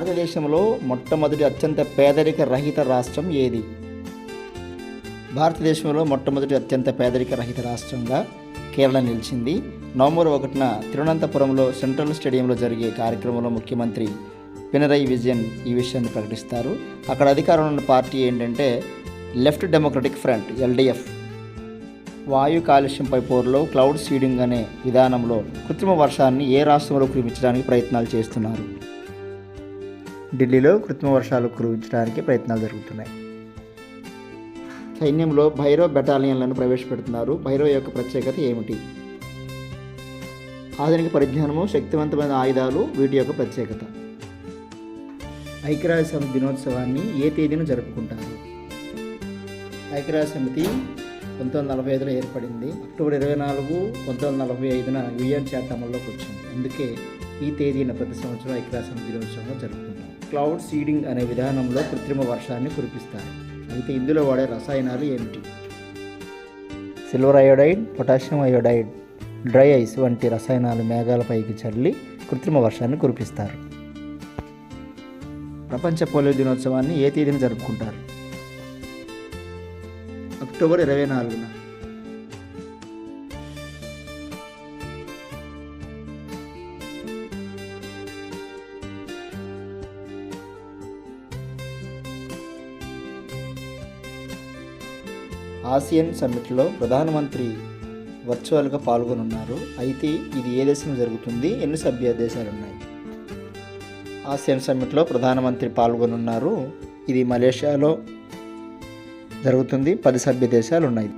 భారతదేశంలో మొట్టమొదటి అత్యంత పేదరిక రహిత రాష్ట్రం ఏది? భారతదేశంలో మొట్టమొదటి అత్యంత పేదరిక రహిత రాష్ట్రంగా కేరళ నిలిచింది. నవంబర్ ఒకటిన తిరువనంతపురంలో సెంట్రల్ స్టేడియంలో జరిగే కార్యక్రమంలో ముఖ్యమంత్రి పినరై విజయన్ ఈ విషయాన్ని ప్రకటిస్తారు. అక్కడ అధికారంలో ఉన్న పార్టీ ఏంటంటే లెఫ్ట్ డెమోక్రటిక్ ఫ్రంట్ ఎల్డిఎఫ్ వాయు కాలుష్యంపై పోరులో క్లౌడ్ సీడింగ్ అనే విధానంలో కృత్రిమ వర్షాన్ని ఏ రాష్ట్రంలో కురిపించడానికి ప్రయత్నాలు చేస్తున్నారు? ఢిల్లీలో కృత్రిమ వర్షాలు కురిపించడానికి ప్రయత్నాలు జరుగుతున్నాయి. సైన్యంలో భైరవ బెటాలియన్లను ప్రవేశపెడుతున్నారు. భైరవ యొక్క ప్రత్యేకత ఏమిటి? ఆధునిక పరిజ్ఞానము శక్తివంతమైన ఆయుధాలు వీటి యొక్క ప్రత్యేకత. ఐక్యరాజ్య సమితి దినోత్సవాన్ని ఏ తేదీన జరుపుకుంటారు? ఐక్యరాజ్య సమితి పంతొమ్మిది వందల నలభై ఐదులో ఏర్పడింది. అక్టోబర్ ఇరవై నాలుగు పంతొమ్మిది వందల నలభై ఐదున యుఎన్ చట్టం అమల్లోకి వచ్చింది. అందుకే ఈ తేదీన ప్రతి సంవత్సరం ఐక్యరాజ్య సమితి దినోత్సవంగా జరుపుకుంటాం క్లౌడ్ సీడింగ్ అనే విధానంలో కృత్రిమ వర్షాన్ని కురిపిస్తారు. అయితే ఇందులో వాడే రసాయనాలు ఏమిటి? Silver iodide potassium iodide dry ice వంటి రసాయనాలు మేఘాలపైకి చల్లి కృత్రిమ వర్షాన్ని కురిపిస్తారు. ప్రపంచ పోలియో దినోత్సవాన్ని ఏ తేదీన జరుపుకుంటారు? అక్టోబర్ ఇరవై నాలుగున. ఆసియన్ సమ్మిట్లో ప్రధానమంత్రి వర్చువల్గా పాల్గొనున్నారు. అయితే ఇది ఏ దేశం జరుగుతుంది? ఎన్ని సభ్య దేశాలు ఉన్నాయి ఆసియన్ సమ్మిట్లో ప్రధానమంత్రి పాల్గొనున్నారు. ఇది మలేషియాలో జరుగుతుంది. పది సభ్య దేశాలు ఉన్నాయి